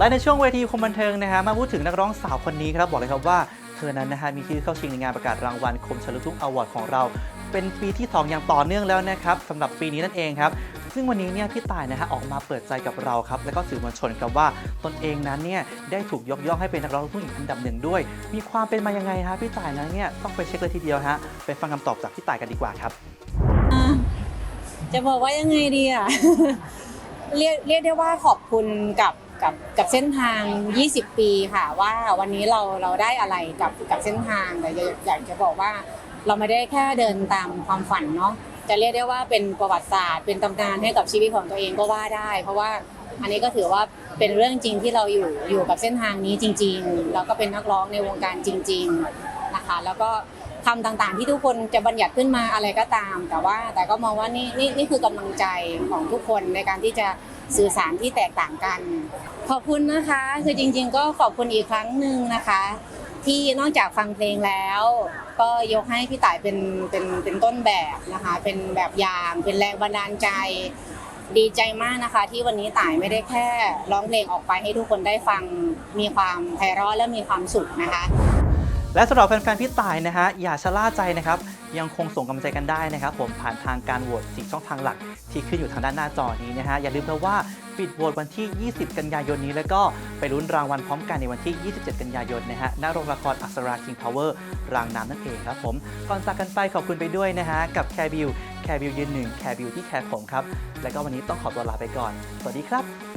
และในช่วงเวทีคมบันเทิงนะฮะมาพูดถึงนักร้องสาวคนนี้ครับบอกเลยครับว่าเธอนั้นนะฮะมีชื่อเข้าชิงในงานประกาศรางวัลคมชลุกทุ่งอวอร์ดของเรา เป็นปีที่ 2 อย่างต่อเนื่องแล้วนะครับสำหรับปีนี้นั่นเองครับซึ่งวันนี้เนี่ยพี่ต่ายนะฮะออกมาเปิดใจกับเราครับและก็สื่อมวลชนครับว่าตนเองนั้นเนี่ยได้ถูกยกย่องให้เป็นนักร้องลูกทุ่งหญิงอันดับหนึ่งด้วย มีความเป็นมายังไงฮะพี่ต่ายนั้นเนี่ยต้องไปเช็คเลยทีเดียวฮะไปฟังคำตอบจากพี่ต่ายกันดีกว่าครับจะบอกว่ายังไงดีอะเรียกเรียกได้ว่าขอบคุณกับ กับกับเส้นทาง 20 ปีค่ะ ว่าวันนี้เราเราได้อะไรกับกับเส้นทางแต่อยากจะบอกว่า เราไม่ได้แค่เดินตามความฝันเนาะจะเรียกได้ว่าเป็นประวัติศาสตร์เป็นตำนานให้กับชีวิตของตัวเองก็ว่าได้ เพราะว่าอันนี้ก็ถือว่าเป็นเรื่องจริงที่เราอยู่อยู่กับเส้นทางนี้จริง ๆ แล้วก็เป็นนักร้องในวงการจริง ๆนะคะ แล้วก็คำต่างๆ ที่ทุกคนจะบัญญัติขึ้นมาอะไรก็ตาม แต่ว่าแต่ก็มองว่านี่นี่นี่คือกำลังใจของทุกคนในการที่จะ สื่อสารที่แตกต่างกัน ขอบคุณนะคะ คือจริง ๆ ก็ขอบคุณอีกครั้งหนึ่งนะคะ ที่นอกจากฟังเพลงแล้ว ก็ยกให้พี่ต่ายเป็นเป็นเป็นต้นแบบนะคะ เป็นแบบอย่างเป็นแรงบันดาลใจดีใจมากนะคะ ที่วันนี้ต่ายไม่ได้แค่ร้องเพลงออกไปให้ทุกคนได้ฟังมีความไพเราะและมีความสุขนะคะ และสำหรับแฟนๆพี่ต่ายนะฮะอย่าชะล่าใจนะครับ ยังคงส่งกำลังใจกันได้นะครับ ผมผ่านทางการโหวตสี่ช่องทางหลัก ที่ขึ้นอยู่ทางด้านหน้าจอนี้นะฮะอย่าลืมนะว่าปิดโหวตวันที่ 20 กันยายนนี้ แล้วก็ไปลุ้นรางวัลพร้อมกันในวันที่ 27 กันยายนนะฮะณโรงละครอักษราคิงพาวเวอร์รางน้ำนั่นเองครับผมก่อนจากกันไปขอบคุณไปด้วยนะฮะกับแคร์บิวแคร์บิวยืนหนึ่งแคร์บิวที่แคร์ผมครับแล้วก็วันนี้ต้องขอตัวลาไปก่อนสวัสดีครับ